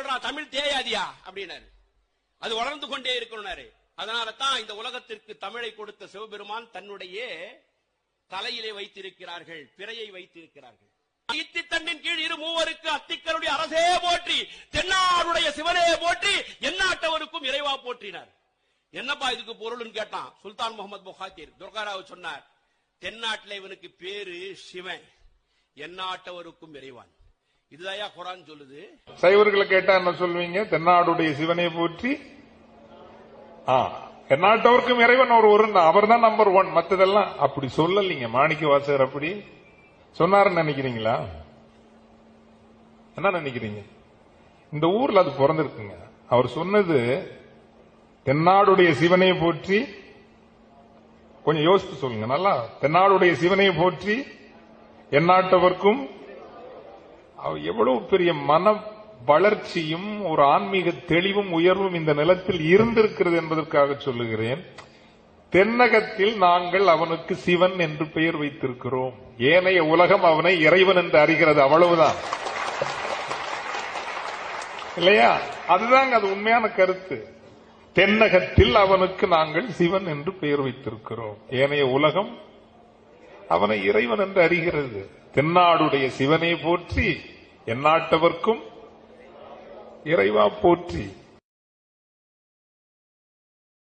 சொல்றான் தமிழ் தேயாதியா? அப்படின்னாரு. அது வளர்ந்து கொண்டே இருக்கணும்னாரு. அதனால தான் இந்த உலகத்திற்கு தமிழை கொடுத்த சிவபெருமான் தன்னுடைய தலையிலே வைத்திருக்கிறார்கள் பிறையை வைத்திருக்கிறார்கள். இத்தி தண்ணின் கீழ் இரு மூவருக்கு அத்திக்கருடைய அரசே போற்றி தென்னாருடைய சிவனே போற்றி எந்நாட்டவருக்கும் இறைவா போற்றினார். என்னப்பா இதுக்கு பொருள்னு கேட்டான். சுல்தான் முகமது புகாத்தீர் துர்காராவ் சொன்னார் தென்னாட்டில் இவனுக்கு பேரு சிவன் எந்நாட்டவருக்கும் இறைவான். இதுதாயா குரான் சொல்லுது. சைவர்களை கேட்டா என்ன சொல்லுவீங்க தென்னாடுடைய சிவனை போற்றி ஆ தென்னாட்டவருக்கும் இறைவன் ஒரு ஒரு அவர் தான் நம்பர் ஒன் மத்ததெல்லாம் அப்படி சொல்லலீங்க. மாணிக்க வாசகர் அப்படி சொன்னாருன்னு நினைக்கிறீங்களா? என்ன நினைக்கிறீங்க? இந்த ஊர்ல அது பிறந்திருக்குங்க. அவர் சொன்னது தென்னாடுடைய சிவனை போற்றி கொஞ்சம் யோசித்து சொல்லுங்க நல்லா. தென்னாடுடைய சிவனை போற்றி எந்நாட்டவர்க்கும் எவ்வளவு பெரிய மன வளர்ச்சியும் ஒரு ஆன்மீக தெளிவும் உயர்வும் இந்த நிலத்தில் இருந்திருக்கிறது என்பதற்காக சொல்லுகிறேன். தென்னகத்தில் நாங்கள் அவனுக்கு சிவன் என்று பெயர் வைத்திருக்கிறோம். ஏனைய உலகம் அவனை இறைவன் என்று அறிகிறது. அவ்வளவுதான். இல்லையா? அதுதாங்க அது உண்மையான கருத்து. தென்னகத்தில் அவனுக்கு நாங்கள் சிவன் என்று பெயர் வைத்திருக்கிறோம். ஏனைய உலகம் அவனை இறைவன் என்று அறிகிறது. தென்னாடுடைய சிவனை போற்றி எந்நாட்டவர்க்கும் இறைவா போற்றி.